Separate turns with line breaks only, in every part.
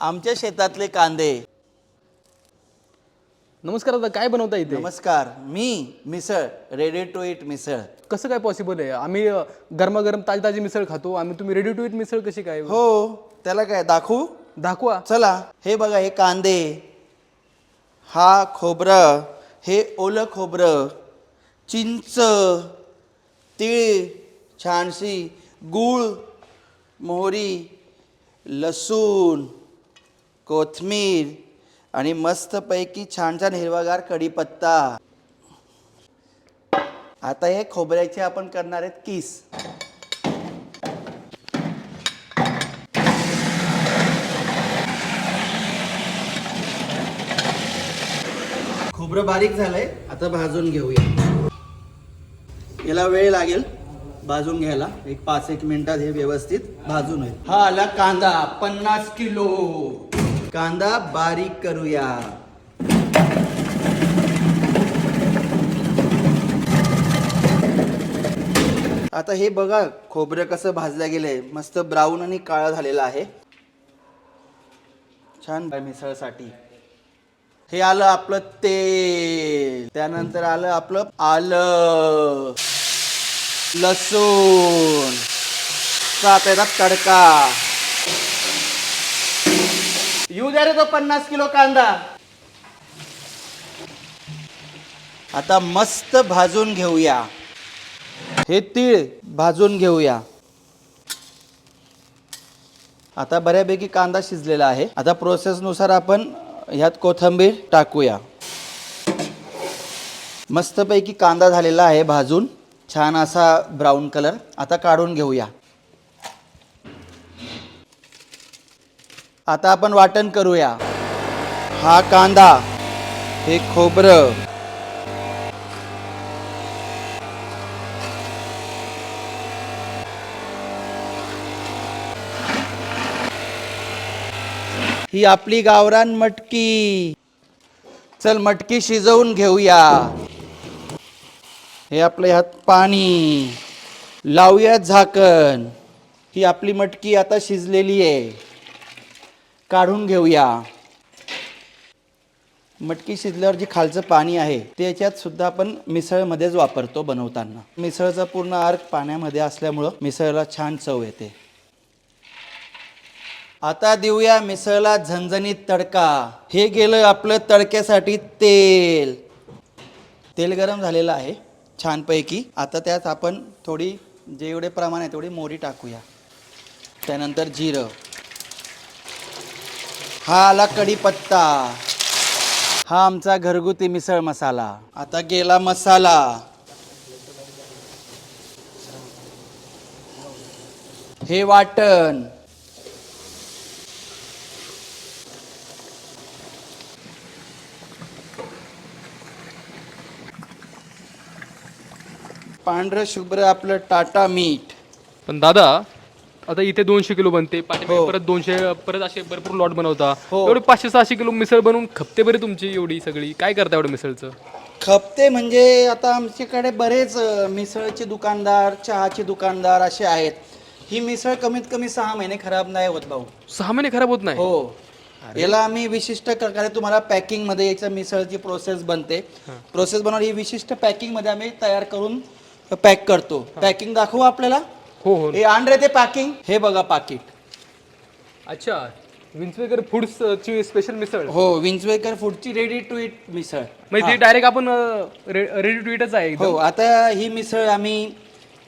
आमच्या शेतातले कांदे.
नमस्कार दादा काय बनवता इथे?
नमस्कार मी misal ready to eat misal.
कसं काय पॉसिबल आहे? आम्ही अ, गरमागरम ताजी ताजी मिसळ खातो आम्ही तुम्ही रेडी टू इट मिसळ कशी काय?
हो त्याला काय दाखवू?
दाखवा.
चला हे बघा हे कांदे. हा खोबरं हे ओलं खोबरं चिंच तीळ छानशी गूळ मोहरी लसूण कोथमीर आणि मस्तपैकी छान छान हिरवागार कढीपत्ता. आता हे खोबऱ्याचे आपण करणार आहेत किस. खोबरं बारीक झालंय आता भाजून घेऊया. याला वेळ लागेल भाजून घ्यायला. एक पाच एक मिनिटात हे व्यवस्थित भाजून होईल हा आला कांदा पन्नास किलो. कांदा बारीक करूया. आता हे बघा खोबरं कसं भाजलं गेलंय. मस्त ब्राऊन आणि काळा झालेला आहे. छान मिसळसाठी. हे आलं आपलं तेल. त्यानंतर आलं आपलं आलं. लसूण. सात येतात तडका. येऊ द्या रे तो पन्नास किलो कांदा. आता मस्त भाजून घेऊया. हे तीळ भाजून घेऊया. आता बऱ्यापैकी कांदा शिजलेला आहे. आता प्रोसेसनुसार आपण ह्यात कोथंबीर टाकूया. मस्तपैकी कांदा झालेला आहे भाजून. छान असा ब्राऊन कलर आता काढून घेऊया. आता आपण वाटण करूया. हा कांदा हे खोबरं. ही आपली गावरान मटकी. चल मटकी शिजवून घेऊया. हे आपल्या ह्यात पाणी. लावूया झाकण. ही आपली मटकी आता शिजलेली आहे. काढून घेऊया. मटकी शिजल्यावर जे खालचं पाणी आहे त्याच्यात सुद्धा आपण मिसळमध्येच वापरतो बनवताना. मिसळचा पूर्ण अर्क पाण्यामध्ये असल्यामुळं मिसळला छान चव येते. आता देऊया मिसळला झणझणीत तडका. हे गेलं आपलं तडक्यासाठी तेल. तेल गरम झालेलं आहे छानपैकी. आता त्यात आपण थोडी जेवढे प्रमाण आहे तेवढी मोरी टाकूया. त्यानंतर जिरं. हा आला कढीपत्ता. हा आमचा घरगुती मिसळ मसाला. आता गेला मसाला. हे वाटण. पांढरं शुभ्र आपलं टाटा मीठ.
पण दादा आता इथे दोनशे किलो बनते. पाठीमागे
हो.
परत दोनशे परत असे भरपूर लॉट बनवता.
हो.
एवढे पाचशे सहाशे किलो मिसळ बनवून खपते बरे तुमची एवढी सगळी. काय करता एवढं मिसळचं?
खपते म्हणजे आता आमच्याकडे बरेच मिसळचे दुकानदार चहाचे दुकानदार असे आहेत. ही मिसळ कमीत कमी सहा महिने खराब नाही होत भाऊ.
सहा महिने खराब होत नाही?
हो. याला आम्ही विशिष्ट प्रकारे तुम्हाला पॅकिंगमध्ये याच्या मिसळची प्रोसेस बनते. प्रोसेस बनवून ही विशिष्ट पॅकिंगमध्ये आम्ही तयार करून पॅक करतो. पॅकिंग दाखवू आपल्याला?
हो हो.
हे आण रे ते पॅकिंग हे बघा पाकिट
अच्छा विंचवेकर फूड्सची स्पेशल मिसळ.
हो विंचवेकर फूडची रेडी टू इट मिसळ.
म्हणजे ती डायरेक्ट आपण रेडी टू इटच आहे
हो आता ही मिसळ आम्ही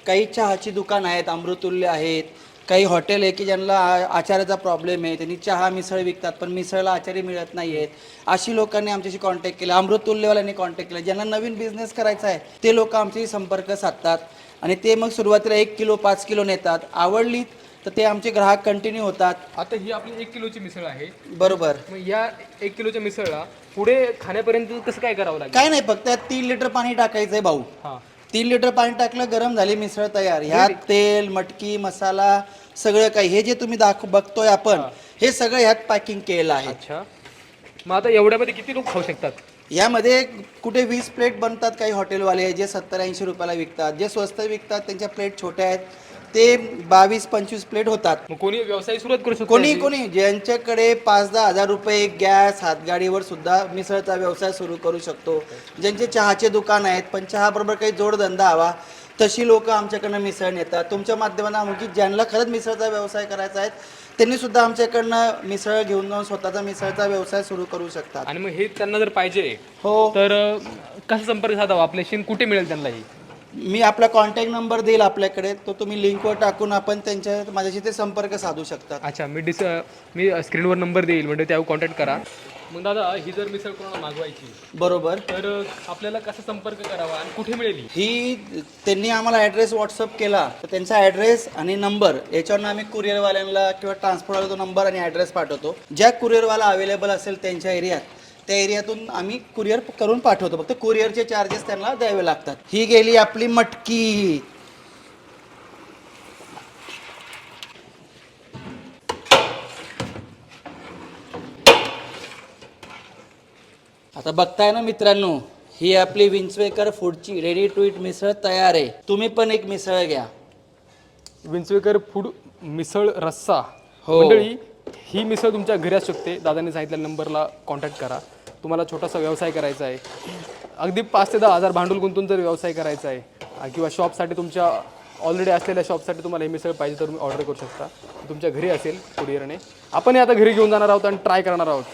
काही चहाची दुकान आहेत अमृतुल्य आहेत काही हॉटेल आहे की ज्यांना आचाराचा प्रॉब्लेम आहे त्यांनी चहा मिसळ विकतात पण मिसळला आचारी मिळत नाही आहेत अशी लोकांनी आमच्याशी कॉन्टॅक्ट केला अमृतुल्यवाल्यांनी कॉन्टॅक्ट केला ज्यांना नवीन बिझनेस करायचा आहे ते लोक आमच्याशी संपर्क साधतात. आणि ते मग सुरुवातीला एक किलो पाच किलो नेतात. आवडली तर ते आमचे ग्राहक कंटिन्यू होतात.
आता ही आपली एक किलोची मिसळ आहे.
बरोबर.
मग या एक किलोच्या मिसळला पुढे खाण्यापर्यंत कसं काय करावं लागेल?
काय नाही फक्त त्यात तीन लिटर पाणी टाकायचं आहे भाऊ.
हा.
तीन लिटर पाणी टाकलं गरम झाली मिसळ तयार. ह्यात तेल मटकी मसाला सगळं काही. हे जे तुम्ही दाखव बघतोय आपण हे. सगळं ह्यात पॅकिंग केलेलं आहे.
अच्छा. मग आता एवढ्यामध्ये किती लोक खाऊ शकतात?
यामध्ये कुठे वीस प्लेट बनतात काही हॉटेलवाले जे सत्तर ऐंशी रुपयाला विकतात जे स्वस्त विकतात त्यांच्या प्लेट छोट्या आहेत ते बावीस पंचवीस प्लेट होतात.
मग कोणी व्यवसाय सुरुवात करू शकतो
कोणी कोणी ज्यांच्याकडे पाच दहा हजार रुपये गॅस हातगाडीवर सुद्धा मिसळचा व्यवसाय सुरू करू शकतो. ज्यांचे चहाचे दुकान आहेत पण चहाबरोबर काही जोडधंदा हवा तशी लोक आमच्याकडनं मिसळ नेतात तुमच्या माध्यमातून आम्ही की ज्यांना खरंच मिसळचा व्यवसाय करायचा आहे त्यांनी सुद्धा आमच्याकडनं मिसळ घेऊन जाऊन स्वतःचा मिसळचा व्यवसाय सुरू करू शकतात.
आणि मग हे त्यांना जर पाहिजे
हो.
तर अ, कसा संपर्क साधावा? आपल्याशी कुठे मिळेल त्यांना ही?
मी आपला कॉन्टॅक्ट नंबर देईल आपल्याकडे तो तुम्ही लिंकवर टाकून आपण त्यांच्या माझ्याशी ते संपर्क साधू शकतात.
अच्छा मी डिस मी स्क्रीनवर नंबर देईल म्हणजे त्यावर कॉन्टॅक्ट करा. मग दादा ही जर मिसळ कोणाला मागवायची
बरोबर.
तर आपल्याला कसा संपर्क करावा आणि कुठे मिळेल ही?
ही त्यांनी आम्हाला ॲड्रेस व्हॉट्सअप केला. तर त्यांचा ॲड्रेस आणि नंबर याच्यावरनं आम्ही कुरिअरवाल्यांना किंवा ट्रान्सपोर्टवाला तो नंबर आणि ॲड्रेस पाठवतो. ज्या कुरिअरवाला अवेलेबल असेल त्यांच्या एरियात त्या एरियातून आम्ही कुरिअर करून पाठवतो. फक्त कुरिअरचे चार्जेस त्यांना द्यावे लागतात. ही गेली आपली मटकी. आता बघताय ना मित्रांनो ही आपली विंचवेकर फूडची रेडी टू इट मिसळ तयार आहे. तुम्ही पण एक मिसळ घ्या.
विंचवेकर फूड मिसळ रस्सा.
हो.
मंडळी ही मिसळ तुमच्या घरी असू शकते. दादांनी सांगितलेल्या नंबरला कॉन्टॅक्ट करा. तुम्हाला छोटासा व्यवसाय करायचा आहे. अगदी पाच ते दहा हजार भांडवल गुंतून जर व्यवसाय करायचा आहे किंवा शॉपसाठी तुमच्या ऑलरेडी असलेल्या शॉपसाठी तुम्हाला ही मिसळ पाहिजे तर तुम्ही ऑर्डर करू शकता. तुमच्या घरी असेल कुरिअरने आपण हे आता घरी घेऊन जाणार आहोत आणि ट्राय करणार आहोत.